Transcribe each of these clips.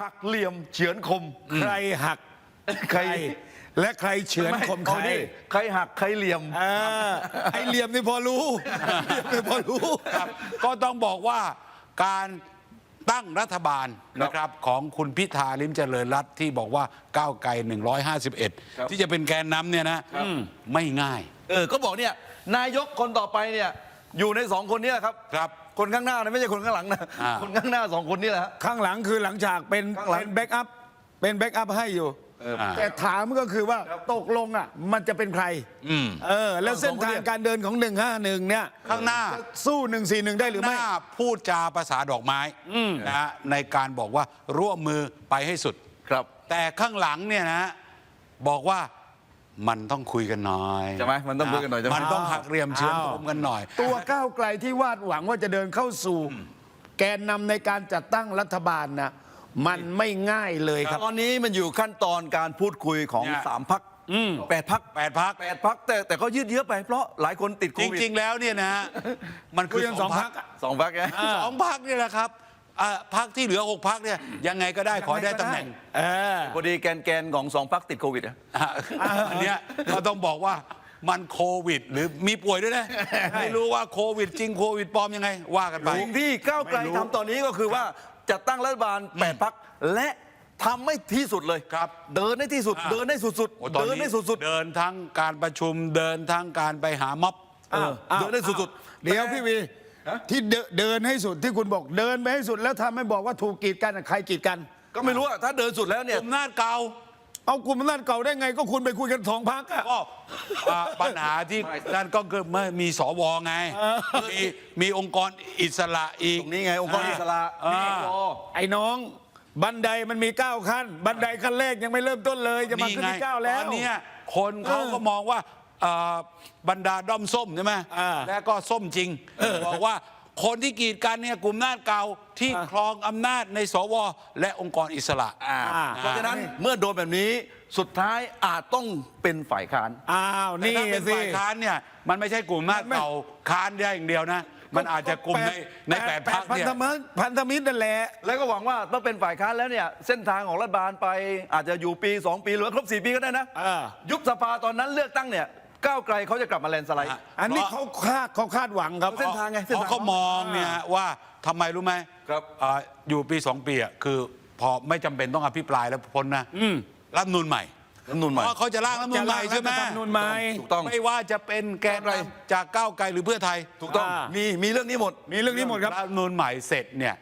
หักเหลี่ยมเฉือนคม ใครหักใคร และใครเฉือนคมใคร เอาดิใครหักใครเหลี่ยม อ่าไอ้เหลี่ยมนี่พอรู้เหลี่ยมนี่พอรู้ ครับก็ต้องบอกว่าการตั้งรัฐบาลนะครับของคุณพิธาลิมเจริญรัตน์ที่บอกว่าก้าวไกล151 ที่จะเป็นแกนนำเนี่ยนะไม่ง่ายเออก็บอกเนี่ยนายกคนต่อไปเนี่ยอยู่ในสองคนนี้แหละครับ ครับ คนข้างหน้านะไม่ใช่คนข้างหลังนะอ่า คนข้างหน้าสองคนนี่แหละฮะ ข้างหลังคือหลังฉากเป็นข้างหลัง เป็นแบ็กอัพเป็นแบ็กอัพให้อยู่ เออ แต่ถามก็คือว่าตกลงอะมันจะเป็นใครอืม เออ แล้วเส้นทางการเดินของ 151 เนี่ยข้างหน้า จะสู้ 141 ได้หรือหไม่ น้าพูดจาภาษาดอกไม้นะฮะในการบอกว่าร่วมมือไปให้สุด ครับ แต่ข้างหลังเนี่ยนะบอกว่า มันต้องคุยกันหน่อยใช่ไหมมันต้องคุยกันหน่อยใช่ไหม มันต้องหักเหลี่ยมเชื้อมอ้าวคมกันหน่อย ตัวก้าวไกลที่วาดหวังว่าจะเดินเข้าสู่ แกนนำในการจัดตั้งรัฐบาลนะมันไม่ง่ายเลยครับ ตอนนี้มันอยู่ขั้นตอนการพูดคุยของเนี่ย สามพักแปดพักแปดพักแปดพักแต่แต่ก็ยืดเยื้อไปเพราะหลายคนติดโคจวิดริง ๆ แล้วเนี่ยนะมันคือคุยกันสองพรรคอะ สองพักไง สองพักนี่แหละครับ อ่าพักที่เหลือหกพักเนี่ยยังไงก็ได้ขอให้ได้ตำแหน่งเออพอดีแกนแกนๆของสองพักติดโควิดอะ อะอันเนี้ยก็ต้องบอกว่ามันโควิด หรือมีป่วยด้วยนะ ไม่รู้ว่าโควิดจริงโควิดปลอมยังไง ว่ากันไป สิ่งที่ก้าวไกลไม่รู้ทำตอนนี้ก็คือว่าจะตั้งรัฐบาลแปดพักและทำไม่ที่สุดเลยครับ เดินให้ที่สุดอ่าเดินให้สุดโอ้ๆตอนเดินนี้ให้สุดเดินทั้งการประชุมเดินทั้งการไปหาม็อบๆเออเดินให้สุดๆเดี๋ยวพี่วี ฮะ ที่เดินเดินให้สุดที่คุณบอกเดินไปให้สุดแล้วทำให้บอกว่าถูกกีดกันอะใครกีดกัน ก็ไม่รู้อะถ้าเดินสุดแล้วเนี่ยกลุ่มนาจเก่าเอากลุ่มอำนาจเก่าได้ไงก็คุณไปคุยกันสองพักอะ ก็อ่าปัญหาที่นั่นก็คือเมื่อมีสวไง มีมีองค์กรอิสระอีกตรงนี้ไงองค์กรอิสระอ่า มีรอไอ้น้อง บันไดมันมีเก้าขั้น บันไดขั้นแรกยังไม่เริ่มต้นเลยจะมาขึ้นที่เก้าแล้ว ตอนเนี้ยคนเขาก็มองว่า เอ่อบรรดาด้อมส้มใช่ไหมอ่าและก็ส้มจริง บอกว่าคนที่กีดกันเนี่ยกลุ่มนาจเก่าที่ครองอำนาจในสว และองค์กรอิสระ อ่าอ่า เพราะฉะนั้นเมื่อโดนแบบนี้สุดท้ายอาจต้องเป็นฝ่ายค้าน อ้าวแต่นี่ถ้าเป็นสิ ฝ่ายค้านเนี่ยมันไม่ใช่กลุ่มนาจเก่าค้านได้อย่างเดียวนะ มันอาจจะกลุ่มในในแปดพักพันเนี่ยธมิตรพันธมิตรนั่นแหละ แล้วก็หวังว่าต้องเป็นฝ่ายค้านแล้วเนี่ย เส้นทางของรัฐบาลไปอาจจะอยู่ปี 2 ปีหรือว่าครบ 4 ปีก็ได้นะ อ่ายุบสภาตอนนั้นเลือกตั้งเนี่ย ก้าวไกลเขาจะกลับมาแลนด์สไลด์อะอันนี้เขาคาดเขาคาดหวังครับเส้นทางไงเส้นเพทางราะเขามองเนี่ยว่าทำไมรู้ไหมครับ อ่าอยู่ปีสองปีอะคือพอไม่จำเป็นต้องอภิปรายแล้วพ้นนะรัฐธรรมนูนใหม่รัฐธรรมนูญใหม่ เพราะเขาจะร่างรัฐธรรมนูนใหม่ใช่ไหมจะร่างรัฐธรรมนูญใหม่ ถูกต้อง ไม่ว่าจะเป็นแกนก้าวไกลนำ จากก้าวไกลหรือเพื่อไทยถูกต้องอ่ามีมีมีเรื่องนี้หมด มีเรื่องนี้หมดครับรัฐธรรมนูนใหม่เสร็จเนี่ย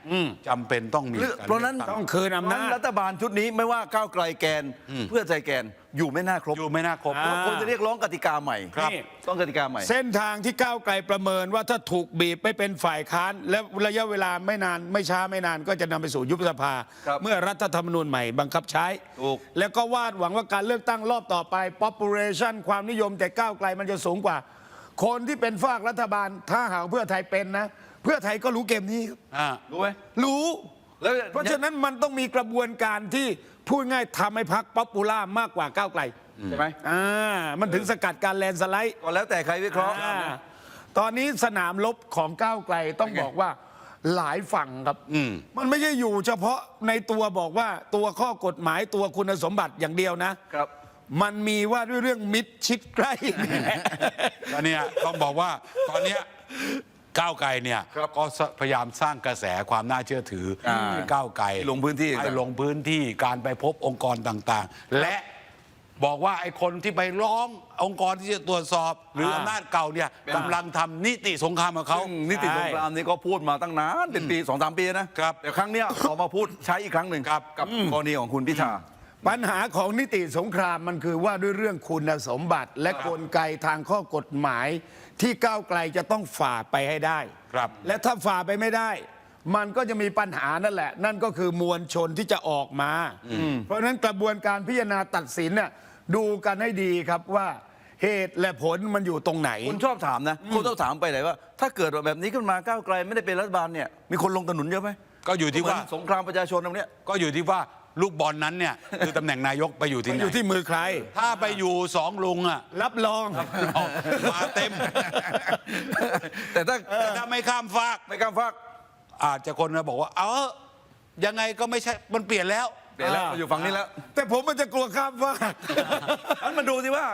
จำเป็นต้องมีเรื่องกเพราะฉะนั้นลืกตั้ต้องคืนอำนาจ รัฐบาลชุดนี้ไม่ว่าก้าวไกลแกน เพื่อใจแกนอยู่ไม่น่าครบอยู่ไม่น่าครบ อ่าควรจะเรียกร้องกติกาใหม่ครับต้องกติกาใหม่ เส้นทางที่ก้าวไกลประเมินว่าถ้าถูกบีบไปเป็นฝ่ายค้าน และระยะเวลาไม่นานไม่ช้าไม่นานก็จะนำไปสู่ยุบสภา ครับเมื่อรัฐธรรมนูญใหม่บังคับใช้ ถูก แล้วก็วาดหวังว่าการเลือกตั้งรอบต่อไป population ความนิยมแต่ก้าวไกลมันจะสูงกว่า คนที่เป็นฝากรัฐบาล ถ้าหากเพื่อไทยเป็นนะ เพื่อไทยก็รู้เกมนี้ครับอ่ารู้ไหมรู้ แล้วเพราะฉะนั้นมันต้องมีกระบวนการที่พูดง่ายทำให้พักป๊อปปูล่ามากกว่าก้าวไกลใช่ไหมอ่ามันถึงสกัดการแลนด์สไลด์ก็แล้วแต่ใครวิเคราะห์อ่าตอนนี้สนามรบของก้าวไกลต้องบอกว่าหลายฝั่งครับอืมมันไม่ใช่อยู่เฉพาะในตัวบอกว่าตัวข้อกฎหมายตัวคุณสมบัติอย่างเดียวนะครับ มันมีว่าด้วยเรื่องมิตรชิดใกล้นี่แหละแล้วเนี่ยต้องบอกว่าตอนเนี้ยก้าวไกลเนี่ยครับก็พยายามสร้างกระแสความน่าเชื่อถืออาให้ก้าวไกลลงพื้นที่ให้ลงพื้นที่การไปพบองค์กรต่างๆ และบอกว่าไอ้คนที่ไปร้ององค์กรที่จะตรวจสอบ หรืออา อำนาจเก่าเนี่ยกำลังทำนิติสงครามกับเขา ซึ่งนิติสงครามนี่ก็พูดมาตั้งนานเป็นปีสองสามปีนะครับ แต่ครั้งเนี้ยเอามาพูดใช้อีกครั้งหนึ่งครับกับกรณีของคุณพิธา ปัญหาของนิติสงครามมันคือว่าด้วยเรื่องคุณสมบัติ และกลไกทางข้อกฎหมาย ที่ก้าวไกลจะต้องฝ่าไปให้ได้ ครับ และถ้าฝ่าไปไม่ได้ มันก็จะมีปัญหานั่นแหละ นั่นก็คือมวลชนที่จะออกมา เพราะฉะนั้นกระบวนการพิจารณาตัดสินน่ะดูกันให้ดีครับว่าเหตุและผลมันอยู่ตรงไหน คนชอบถามนะคนชอบถามไปไหนว่า ถ้าเกิดแบบนี้ขึ้นมาก้าวไกลไม่ได้เป็นรัฐบาลเนี่ยมีคนลงถนนเยอะไหมก็อยู่ที่ว่า เหมืนสงครามประชาชนตรงเนี้ย ก็อยู่ที่ว่า ลูกบอลนั้นเนี่ยคือตำแหน่งนายกไปอยู่ที่มันไหนอยู่ที่มือใคร ถ้าไปอยู่สองลุงอะรับรองมาเต็ม แต่ถ้าแต่ถ้าไม่ข้ามฟากไม่กล้าฟักอาจจะคนจะบอกว่า เออยังไงก็ไม่ใช่มันเปลี่ยนแล้วเปลี่ยนแล้วมาอยู่ฝั่งนี้แล้ว แต่ผมมันจะกลัวข้ามฟากอันมาดูสิว่า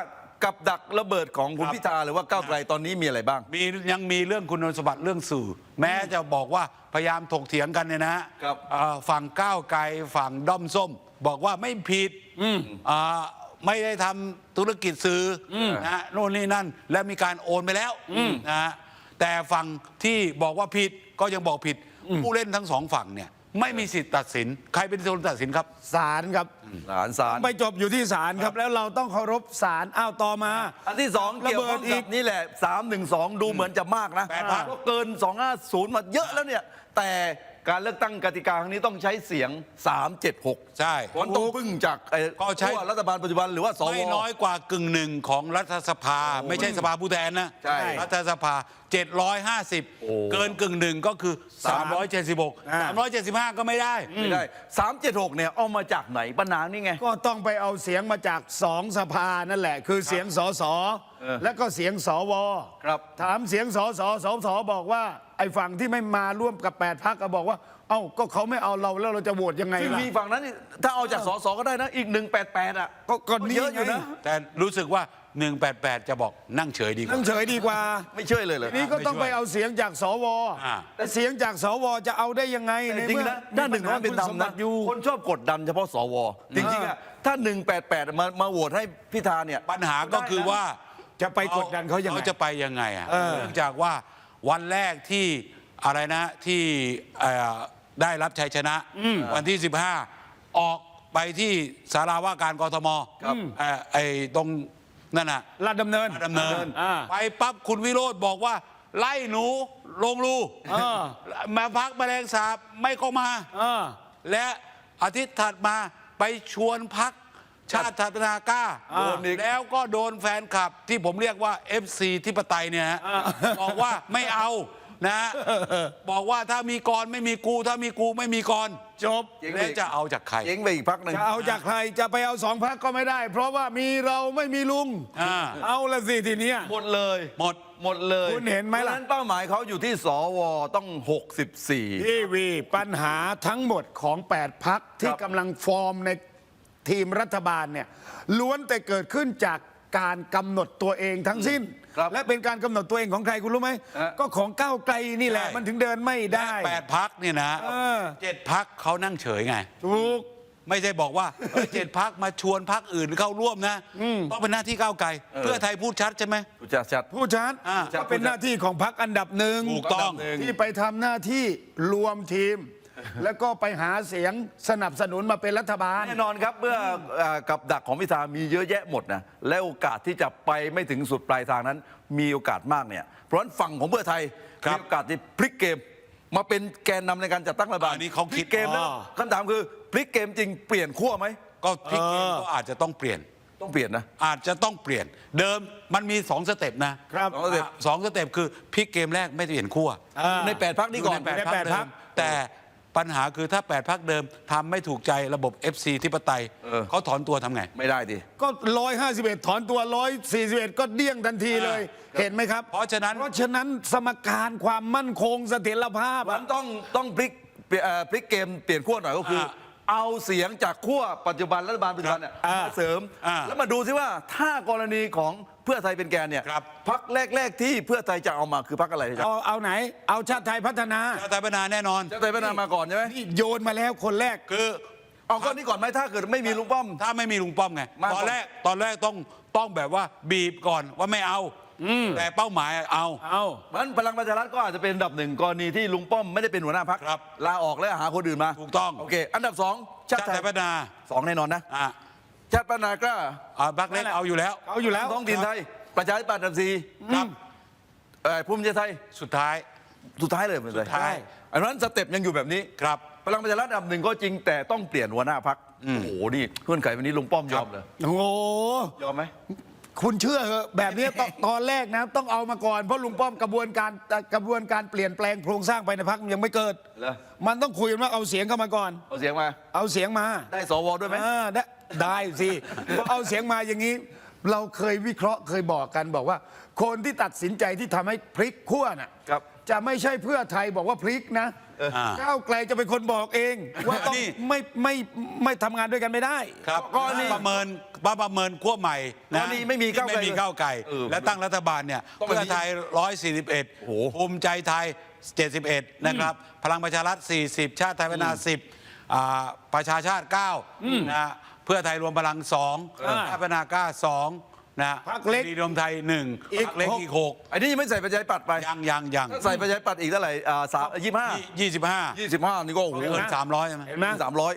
กับดักระเบิดของคุณพิธาหรือว่าก้าวไกลตอนนี้มีอะไรบ้าง มียังมีเรื่องคุณสมบัติเรื่องสื่อ แม้จะบอกว่าพยายามถกเถียงกันเนี่ยนะฮะครับเอ่อฝั่งก้าวไกลฝั่งด้อมส้ม บอกว่าไม่ผิดอ่าไม่ได้ทำธุรกิจสื่ออนะฮะโน่นนี่นั่น และมีการโอนไปแล้วนะฮะแต่ฝั่งที่บอกว่าผิดก็ยังบอกผิดผู้เล่นทั้งสองฝั่งเนี่ย ไม่มีสิทธิ์ตัดสิน ใครเป็นคนตัดสินครับ ศาลครับศาลศาล ไปจบอยู่ที่ศาลครับแล้วเราต้องเคารพศาลอ้าวต่อมา อันที่สองเกี่ยวข้องระเบิดอีกับก นี่แหละ 3 1 2 ดูเหมือนจะมากนะแปดพักก็เกิน 250 มาเยอะแล้วเนี่ย แต่การเลือกตั้งกติกาครั้งนี้ต้องใช้เสียง 376ใช่ มันต้องพึ่งจากไอ้ก็ใช้ ขั้วรัฐบาลปัจจุบันหรือว่าสว ไม่น้อยกว่ากึ่งหนึ่งของรัฐสภา ไม่ใช่สภาผู้แทนนะใช่ รัฐสภา 750 เกินกึ่งหนึ่งก็คือ 376อ่า375 ก็ไม่ได้ ไม่ได้376เนี่ยเอามาจากไหนปัญหานี่ไง ก็ต้องไปเอาเสียงมาจากสองสภานั่นแหละ คือเสียงสสเออและก็เสียงสวครับ ถามเสียงสสสสบอกว่า ไอ้ฝั่งที่ไม่มาร่วมกับ8พักก็บอกว่า เอ้าก็เขาไม่เอาเราแล้วเราจะโหวตยังไงซึ่งล่ะ มีฝั่งนั้นนี่ถ้าเอาจากสสก็ได้นะ อีก 188 อะก็ก็นี่เยอะอยู่ไงนะ แต่รู้สึกว่า 188 จะบอกนั่งเฉยดีกว่านั่งเฉยดีกว่า ไม่เชื่อเลยเลยนี่ก็ต้องไม่ช่วยไปเอาเสียงจากสวอ่า แต่เสียงจากสวจะเอาได้ยังไงแต่ในจริงเมื่อๆนะด้านหนึ่งของความเป็นธรรมคุณสนะบัติอยู่ คนชอบกดดันเฉพาะสวจริงๆอะถ้า 188 มามาโหวตให้พิธาเนี่ย ปัญหาก็คือว่าจะไปกดดันเขายังไง เขาจะไปยังไงอะเออเนื่องจากว่าวันแรกที่อะไรนะที่เอ่อได้รับชัยชนะ วันที่ 15 ออกไปที่สาราว่าการกทมครับ เอ่อไอ้ตรง นั่นน่ะลาดดำเนินดำเนินอ่า ไปปั๊บคุณวิโรธบอกว่า ไล่หนูลงรูเออ มาพักแมลงสาบไม่ก็มา เออ และอาทิตย์ถัดมาไปชวนพักชาติพัฒนากล้าโดนอีกแล้วก็โดนแฟนคลับที่ผมเรียกว่า FC ที่ปไตยเนี่ยฮะบอกว่าไม่เอา นะฮะบอกว่าถ้ามีกรไม่มีกู ถ้ามีกูไม่มีกรจบ เจ๊งไปแล้วจะเอาจากใคร เจ๊งไปอีกพักหนึ่งจะเอาจากใครจะไปเอาสองพักก็ไม่ได้ เพราะว่ามีเราไม่มีลุง อ่า เอาละสิทีเนี้ย หมดเลยหมด หมดเลยคุณเห็นไหมล่ะ พราฉนั้นเป้าหมายเขาอยู่ที่สวต้อง 64 ทีวีปัญหาทั้งหมดของ 8 พักที่กำลังฟอร์มในทีมรัฐบาลเนี่ยล้วนแต่เกิดขึ้นจาก การกำหนดตัวเองทั้งสิ้น ครับและเป็นการกำหนดตัวเองของใครคุณรู้ไหม ฮะ ก็ของก้าวไกลนี่แหละใช่มันถึงเดินไม่ได้ แปดพักเนี่ยนะเออ เจ็ดพักเขานั่งเฉยไง ถูก ไม่ใช่บอกว่าเอ้ย เจ็ดพักมาชวนพักอื่นเข้าร่วมนะต้องเป็นหน้าที่ก้าวไกล เพื่อไทยพูดชัดใช่ไหมจัดจัด ผู้ชัดอ่าก็เป็นหน้าที่ของพักอันดับหนึ่งถูกต้องอันดับหนึ่งที่ไปทำหน้าที่รวมทีม แล้วก็ไปหาเสียงสนับสนุนมาเป็นรัฐบาล แน่นอนครับเมื่อเอ่อกับดักของพิธามีเยอะแยะหมดนะและโอกาสที่จะไปไม่ถึงสุดปลายทางนั้น มีโอกาสมากเนี่ยเพราะฉะนั้นฝั่งของเพื่อไทยครับมีโอกาสที่พลิกเกม มาเป็นแกนนำในการจัดตั้งรัฐบาลอันนี้เขาพคิลิดกเกมแล้วอ๋อคำถามคือพลิกเกมจริงเปลี่ยนขั้วไหมก็พลิกเกมเออก็อาจจะต้องเปลี่ยน ต้องเปลี่ยนนะ อาจจะต้องเปลี่ยน เดิมมันมีสองสเต็ปนะครับสองสเต็ป อะสองสเต็ปคือพลิกเกมแรกไม่เปลี่ยนขั้วอ่าในแปดพักนี้ก่อนยู่ในแปดในพักแปดเดิพรรมคแต่ ปัญหาคือถ้าแปดพักเดิมทำไม่ถูกใจระบบ FC ที่ปไตยเออ เขาถอนตัวทำไง ไม่ได้ดิ ก็ร้อยห้าสิบเอ็ดถอนตัวร้อยสี่สิบเอ็ดก็เดี้ยงทันทีเลย เห็นไหมครับเพราะฉะนั้น เพราะฉะนั้นสมการความมั่นคงเสถียรภาพมัอะ นต้องต้องพลิกเปลี่ยนเอ่อพลิกเกมเปลี่ยนขั้วหน่อยก็คือ อ่าเอาเสียงจากขั้วปัจจุบันรัฐบาลปัจจุบันเนี่ยอ่ามมาเสริม อ่า แล้วมาดูซิว่าถ้ากรณีของ เพื่อไทยเป็นแกนเนี่ยครับ พักแรก ๆ ที่เพื่อไทยจะเอามาคือพักอะไรครับเอาเอาไหน เอาชาติไทยพัฒนาชาติไทยพัฒนาแน่นอน ชาติไทยพัฒนามาก่อนใช่ไหมนี่โยนมาแล้วคนแรก คือเอาก้อนนี้ก่อนไหมถ้าเกิดไม่มีลุงป้อม ถ้าไม่มีลุงป้อมไงมาตอนแรกตอนแรกต้องต้องแบบว่าบีบก่อนว่าไม่เอาแต่เป้าหมายเอา เอามันพลังประชารัฐก็อาจจะเป็นอันดับหนึ่งกรณีที่ลุงป้อมไม่ได้เป็นหัวหน้าพักครับลาออกแล้วหาคนอื่นมาถูกต้อง โอเค อันดับสองชาชาติติไทไทยยพัฒนาสองแน่นอนนะ อะ ชาติพัฒนากล้าอะบักเล็กเอาอยู่แล้ว เอาอยู่แล้วท้องถิ่นไทย ประชาธิปัตย์อันดับสี่ครับเอ่อภูมิใจไทยสุดท้าย สุดท้ายเลยสุสุดท้าย อันนั้นสเต็ปยังอยู่แบบนี้ครับพลังประชารัฐอันดับหนึ่งก็จริงแต่ต้องเปลี่ยนหัวหน้าพักโอ้โหนี่เพื่อนไขวันนี้ลุงป้อมยอมเลยโอ้โหยอมไหมคุณเชื่อเหอะแบบนี้ตอนตอนแรกนะต้องเอามาก่อนเพราะลุงป้อมกระบวนการกระบวนการเปลี่ยนแปลงโครงสร้างภายในพักยังไม่เกิดเหรอมันต้องคุยกันว่าเอาเสียงเข้ามาก่อน เอาเสียงมา เอาเสียงมา ได้สวด้วยไหมอ่าได้ ได้สิพอเอาเสียงมาอย่างนี้ เราเคยวิเคราะห์เคยบอกกันบอกว่า คนที่ตัดสินใจที่ทำให้พลิกขั้วน่ะครับ จะไม่ใช่เพื่อไทยบอกว่าพลิกนะเอ่าก้าวไกลจะเป็นคนบอกเอง ว่าต้องนี่ ไม่ไม่ไม่ทำงานด้วยกันไม่ได้ครับก็นี่ประเมินว่าประเมินขั้วใหม่ก็นะนี่ไม่มีก้าวไกล ไม่มีก้าวไกล เออและตั้งรัฐบาลเนี่ยต้องแบบนี้เพื่อไทย 141โอ้โหภูมิใจไทย 71 นะครับ พลังประชารัฐ 40 ชาติไทยพัฒนา 10อ่าประชาชาติ 9 นะฮะ เพื่อไทยรวมพลัง2อ่าชาติพัฒนากล้า2นะฮะพรรคเล็ก ดีรวมไทย1อีกพรรคเล็กหกอีกไอ้นี่ยังไม่ใส่ประชาธิปัตย์ไป6ยังยังยังถ้าใส่ประชาธิปัตย์อีกเท่าไหร่อ่าสามยี่ห้า25ยี่สิบห้านี่ก็โอ้โหเกิน300ใช่ไหม เห็นไหมสามร้อย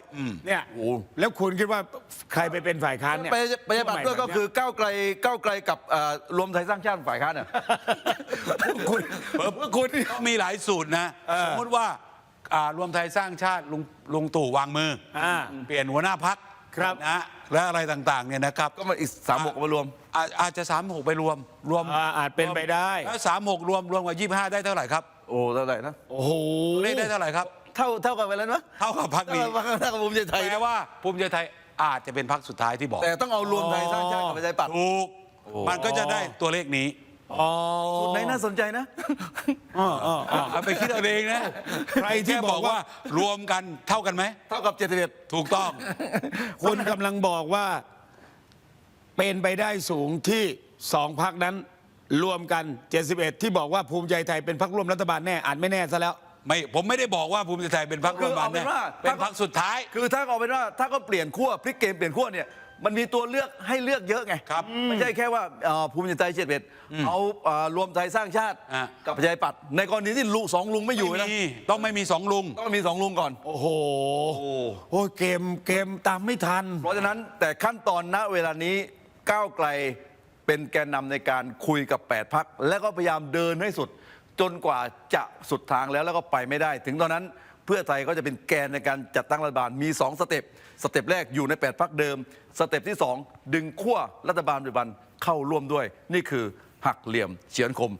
เนี่ยโอ้โห แล้วคุณคิดว่าใครไปเป็นฝ่ายค้านเนี่ยประชาประชาธิปัตย์ด้วยก็คือก้าวไกลก้าวไกลกับอ่ารวมไทยสร้างชาติฝ่ายค้านน่ะคุณคุณก็มีหลายสูตรนะ สมมติว่าอ่ารวมไทยสร้างชาติลุงลุงตู่วางมืออา เปลี่ยนหัวหน้าพัก ครับ นะและอะไรต่างๆเนี่ยนะครับก็มาอีกสามหกมารวม อาอาจจะสามหกไปรวมรวมอ่าอาจเป็นไปได้ แล้วสามหกรวมรวมกับยี่ห้าได้เท่าไหร่ครับโอ้เท่าไหร่นะโอ้โหเลขได้เท่าไหร่ครับ เท่าเท่ากันไปแล้วนะเท่ากับพักเท่านี้กับเท่ากับภูมิใจไทยแปลว่าภูมิใจไทยอาจจะเป็นพักสุดท้ายที่บอกแต่ต้องเอารวมไทยสร้างชาติกับประชาธิปัตย์ ถูกมันก็จะได้ตัวเลขนี้ อ๋อสูตรไหนน่าสนใจนะอ๋ออ๋ออ๋อเอาไปคิดเอาเองนะใครที่แค่บอกว่า รวมกันเท่ากันไหม เท่ากับเจ็ดสิบเอ็ดถูกต้องคุณกำลังบอกว่า เป็นไปได้สูงที่สองพักนั้น รวมกัน 71 ที่บอกว่าภูมิใจไทยเป็นพักร่วมรัฐบาลแน่อาจไม่แน่ซะแล้ว ไม่ผมไม่ได้บอกว่าภูมิใจไทยเป็นพรรคร่วมรัฐบาลคือเอาเป็นว่า เป็นพรรคสุดท้าย คือถ้าเอาเป็นว่าถ้าก็เปลี่ยนขั้วพลิกเกมเปลี่ยนขั้วเนี่ย มันมีตัวเลือกให้เลือกเยอะไงครับไม่ใช่แค่ว่าเอ่อภูมิใจไทยเจ็ดเอ็ดเอาเอ่อรวมไทยสร้างชาติอะ กับประชาธิปัตย์ในกรณีที่ลุงสองลุงไม่อยู่ไม่นะมีต้องไม่มีสองลุง ต้องมีสองลุงก่อน โอ้โห โอ้ยเกมเกมตามไม่ทัน เพราะฉะนั้นแต่ขั้นตอนณเวลานี้ก้าวไกลเป็นแกนนำในการคุยกับ 8 พัก และก็พยายามเดินให้สุด จนกว่าจะสุดทางแล้วแล้วก็ไปไม่ได้ ถึงตอนนั้น เพื่อไทยก็จะเป็นแกนในการจัดตั้งรัฐบาลมี 2 สเต็ปสเต็ปแรกอยู่ใน 8พักเดิม สเต็ปที่ 2 ดึงขั้วรัฐบาลปัจจุบันเข้าร่วมด้วย นี่คือหักเหลี่ยมเฉือนคม